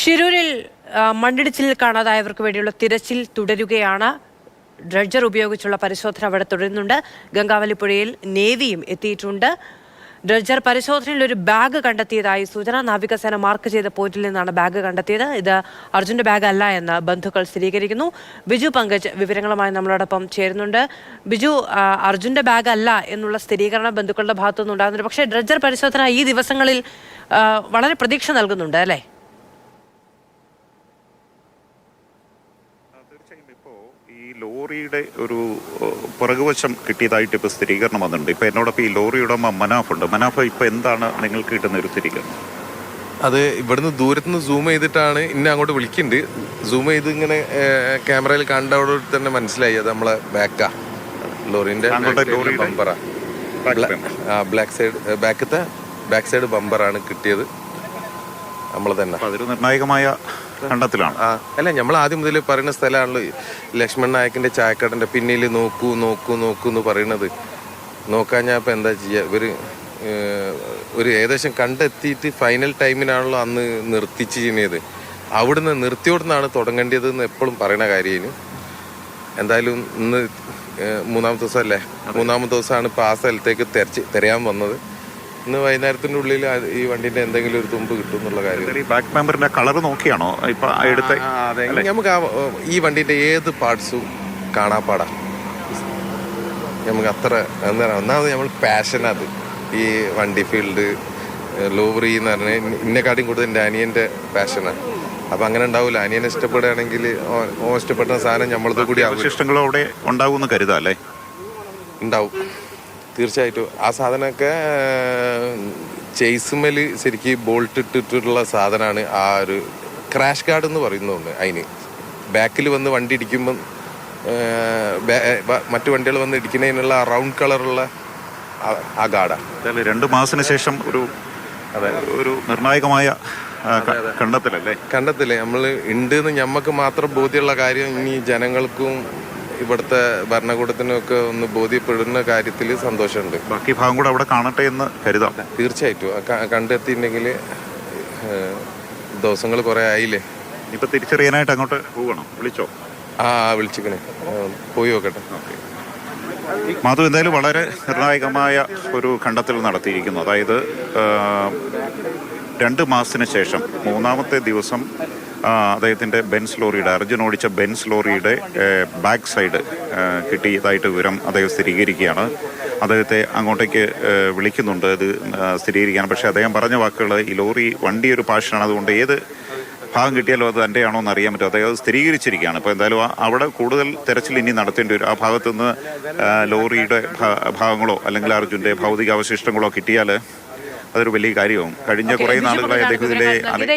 ഷിരൂരിൽ മണ്ണിടിച്ചിലിൽ കാണാതായവർക്ക് വേണ്ടിയുള്ള തിരച്ചിൽ തുടരുകയാണ്. ഡ്രഡ്ജർ ഉപയോഗിച്ചുള്ള പരിശോധന അവിടെ തുടരുന്നുണ്ട്. ഗംഗാവലി പുഴയിൽ നേവിയും എത്തിയിട്ടുണ്ട്. ഡ്രഡ്ജർ പരിശോധനയിൽ ഒരു ബാഗ് കണ്ടെത്തിയതായി സൂചന. നാവികസേന മാർക്ക് ചെയ്ത പോയിന്റിൽ നിന്നാണ് ബാഗ് കണ്ടെത്തിയത്. ഇത് അർജുന്റെ ബാഗ് അല്ല എന്ന് ബന്ധുക്കൾ സ്ഥിരീകരിക്കുന്നു. ബിജു പങ്കജ് വിവരങ്ങളുമായി നമ്മളോടൊപ്പം ചേരുന്നുണ്ട്. ബിജു അർജുന്റെ ബാഗ് അല്ല എന്നുള്ള സ്ഥിരീകരണം ബന്ധുക്കളുടെ ഭാഗത്തുനിന്ന് ഉണ്ടാകുന്നുണ്ട് പക്ഷേ ഡ്രഡ്ജർ പരിശോധന ഈ ദിവസങ്ങളിൽ വളരെ പ്രതീക്ഷ നൽകുന്നുണ്ട് അല്ലേ? തീർച്ചയായും ഇപ്പോൾ ഈ ലോറിയുടെ ഒരു പുറകുവശം കിട്ടിയതായിട്ട് ഇപ്പോൾ സ്ഥിരീകരണം വന്നിട്ടുണ്ട്. ഇപ്പോൾ എന്നോടൊപ്പം ഈ ലോറിയുടെ മനാഫ് ഉണ്ട്. മനാഫ് ഇപ്പോൾ എന്താണ് നിങ്ങൾക്ക് കിട്ടുന്ന ഒരു സ്ഥിരീകരണം? അത് ഇവിടുന്ന് ദൂരത്തുനിന്ന് സൂം ചെയ്തിട്ടാണ് ഇന്നെ അങ്ങോട്ട് വിളിക്കുന്നുണ്ട് സൂം ചെയ്ത് ഇങ്ങനെ ക്യാമറയിൽ കണ്ടവിടെ തന്നെ മനസ്സിലായി. അത് നമ്മളെ ബാക്കാ. ലോറിന്റെ ബമ്പറാ. ബ്ലാക്ക് സൈഡ് ബാക്കത്തെ ബാക്ക് സൈഡ് ബമ്പറാണ് കിട്ടിയത്. നമ്മൾ തന്നെ. അതൊരു നിർണായകമായ കണ്ടെത്തലാണ്. അല്ല നമ്മൾ ആദ്യം മുതൽ പറയുന്ന സ്ഥലമാണല്ലോ. ലക്ഷ്മൺ നായക്കിന്റെ ചായക്കടന്റെ പിന്നിൽ നോക്കൂ നോക്കൂ നോക്കൂ എന്ന് പറയുന്നത്. നോക്കാൻ ഞാൻ ഇപ്പൊ എന്താ ചെയ്യ? ഇവർ ഒരു ഏകദേശം കണ്ടെത്തിയിട്ട് ഫൈനൽ ടൈമിനാണല്ലോ അന്ന് നിർത്തിച്ച് ചെയ്യുന്നത്. അവിടുന്ന് നിർത്തിയോടുന്നാണ് തുടങ്ങേണ്ടത് എന്ന് എപ്പോഴും പറയുന്ന കാര്യം എന്തായാലും ഇന്ന് മൂന്നാമത്തെ ദിവസം അല്ലേ മൂന്നാമത്തെ ദിവസമാണ് ഇപ്പോൾ ആ സ്ഥലത്തേക്ക് തെരച്ച് തിരയാൻ വന്നത്. ഇന്ന് വൈകുന്നേരത്തിന്റെ ഉള്ളിൽ ഈ വണ്ടിന്റെ എന്തെങ്കിലും ഒരു തുമ്പ് കിട്ടും എന്നുള്ള കാര്യം. ഈ ബാക്ക് മെമ്പറിന്റെ കളർ നോക്കിയാണോ? ഇപ്പൊ എടുത്ത അതെ. നമുക്ക് ആ ഈ വണ്ടിന്റെ ഏത് പാർട്സും കാണാപ്പാടാ നമുക്ക് അത്ര എന്താ ഒന്നാമത് നമ്മൾ പാഷൻ അത്. ഈ വണ്ടി ഫീൽഡ് ലോവറി എന്ന് പറഞ്ഞാൽ ഇന്നെക്കാട്ടിയും കൂടുതൽ എന്റെ അനിയന്റെ പാഷനാണ് അപ്പം അങ്ങനെ ഉണ്ടാവില്ല അനിയനെ ഇഷ്ടപ്പെടുകയാണെങ്കിൽ ഓ- ഇഷ്ടപ്പെട്ട സാധനം നമ്മളത് കൂടി ആവില്ല അവശിഷ്ടങ്ങളും അവിടെ ഉണ്ടാവുമെന്ന് കരുതാം അല്ലേ? ഉണ്ടാവും. തീർച്ചയായിട്ടും. ആ സാധനമൊക്കെ ചെയ്സുമേൽ ശരിക്കും ബോൾട്ട് ഇട്ടിട്ടുള്ള സാധനമാണ് ആ ഒരു ക്രാഷ് ഗാർഡ് എന്ന് പറയുന്ന ഒന്ന് അതിന്. ബാക്കിൽ വന്ന് വണ്ടി ഇടിക്കുമ്പം മറ്റു വണ്ടികൾ വന്ന് ഇടിക്കുന്നതിനുള്ള റൗണ്ട് കളറുള്ള ആ- ഗാർഡാണ് രണ്ടു മാസത്തിന് ശേഷം ഒരു ഒരു നിർണായകമായ കണ്ടെത്തലല്ലേ? കണ്ടെത്തലേ. നമ്മൾ ഉണ്ട് എന്ന് ഞമ്മക്ക് മാത്രം ബോധ്യമുള്ള കാര്യം ഇനി ജനങ്ങൾക്കും ഇവിടുത്തെ ഭരണകൂടത്തിനൊക്കെ ഒന്ന് ബോധ്യപ്പെടുന്ന കാര്യത്തിൽ സന്തോഷമുണ്ട്. ബാക്കി ഭാഗം കൂടെ അവിടെ കാണട്ടെ എന്ന് കരുതാം. തീർച്ചയായിട്ടും. കണ്ടെത്തിയിട്ടുണ്ടെങ്കിൽ ദിവസങ്ങൾ കുറേ ആയില്ലേ? ഇപ്പൊ തിരിച്ചറിയാനായിട്ട് അങ്ങോട്ട് പോകണം വിളിച്ചോ? ആ വിളിച്ചിക്കണേ. പോയി നോക്കട്ടെ. മാധു എന്തായാലും വളരെ നിർണായകമായ ഒരു കണ്ടെത്തൽ നടത്തിയിരിക്കുന്നു. അതായത് രണ്ട് മാസത്തിന് ശേഷം മൂന്നാമത്തെ ദിവസം ആ, അദ്ദേഹത്തിന്റെ ബെൻസ് ലോറിയുടെ അർജുൻ ഓടിച്ച ബെൻസ് ലോറിയുടെ ബാക്ക് സൈഡ് കിട്ടിയതായിട്ട് വിവരം അദ്ദേഹം സ്ഥിരീകരിക്കുകയാണ്. അദ്ദേഹത്തെ അങ്ങോട്ടേക്ക് വിളിക്കുന്നുണ്ട്. ഇത് സ്ഥിരീകരിക്കാൻ പക്ഷേ അദ്ദേഹം പറഞ്ഞ വാക്കുകൾ ഈ ലോറി വണ്ടി ഒരു പാഷനാണ്. അതുകൊണ്ട് ഏത് ഭാഗം കിട്ടിയാലും അത് തന്റെ ആണോ എന്ന് അറിയാൻ പറ്റും. അദ്ദേഹം അത് സ്ഥിരീകരിച്ചിരിക്കുകയാണ്. അപ്പോൾ എന്തായാലും അവിടെ കൂടുതൽ തെരച്ചിൽ ഇനി നടത്തേണ്ടി വരും. ആ ഭാഗത്തു നിന്ന് ലോറിയുടെ ഭാ- ഭാഗങ്ങളോ അല്ലെങ്കിൽ അർജുന്റെ ഭൗതിക അവശിഷ്ടങ്ങളോ കിട്ടിയാൽ അതൊരു വലിയ കാര്യവും. കഴിഞ്ഞ കുറേ നാളുകളായി അദ്ദേഹത്തിന്റെ